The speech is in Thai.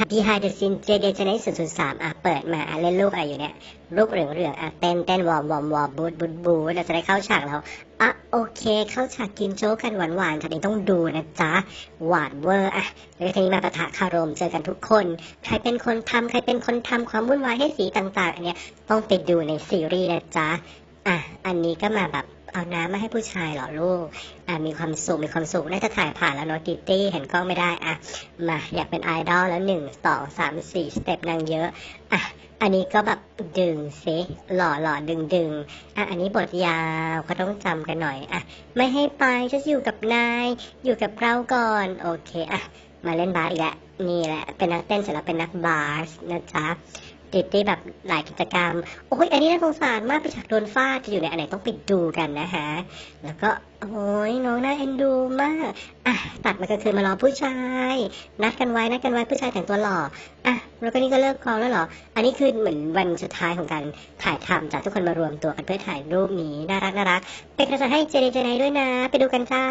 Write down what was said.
behind the scene เจเดจเนศูนย์ศูนย์สามอะเปิดมาอะเล่นลูกอะไรอยู่เนี่ยลูกเหลืองเหลืองๆอะเต้นเต้นวอร์มวอร์มวอร์มบูดบูดบูดเราจะได้เข้าฉากแล้วอะโอเคเข้าฉากกินโจ๊กกันหวานหวานทีนี้ต้องดูนะจ๊ะหวานเวอร์อะแล้วทีนี้มาปะทะคารมเจอกันทุกคน ใครเป็นคนทำใครเป็นคนทำความวุ่นวายให้สีต่างๆอันเนี้ยต้องไปดูในซีรีส์นะจ๊ะ อะอันนี้ก็มาแบบเอาน้ำมาให้ผู้ชายเหรอลูก อะมีความสุข มีความสุขน่าจะถ่ายผ่านแล้วเนาะกิตตี้เห็นกล้องไม่ได้ อะ มาอยากเป็นไอดอลแล้วหนึ่งสองสามสี่สเต็ปนางเยอะ อะ อันนี้ก็แบบดึงซิหล่อหล่อดึงดึงอะ อันนี้บทยาวก็ต้องจำกันหน่อย อะ ไม่ให้ไปจะอยู่กับนาย อยู่กับเราก่อน โอเค อะ มาเล่นบาสอีกแล้วนี่แหละ เป็นนักเต้นเสร็จแล้วเป็นนักบาสนะจ๊ะ ติดที่แบบหลายกิจกรรม โอ้ยอันนี้น่าสงสารมากไปฉากโดนฟาดจะอยู่ในอันไหนต้องไปดูกันนะฮะแล้วก็โอ้ยน้องน่าเอ็นดูมากอะตัดมาก็คือมารอผู้ชาย นัดกันไว้นัดกันไว้ผู้ชายแต่งตัวหล่ออะแล้วก็นี่ก็เลิกกองแล้วหรอ อันนี้คือเหมือนวันสุดท้ายของการถ่ายทำจากทุกคนมารวมตัวกันเพื่อถ่ายรูปนี้น่ารักน่ารักเป็นกระจายให้เจเนเจไนด้วยนะ ไปดูกันจ้า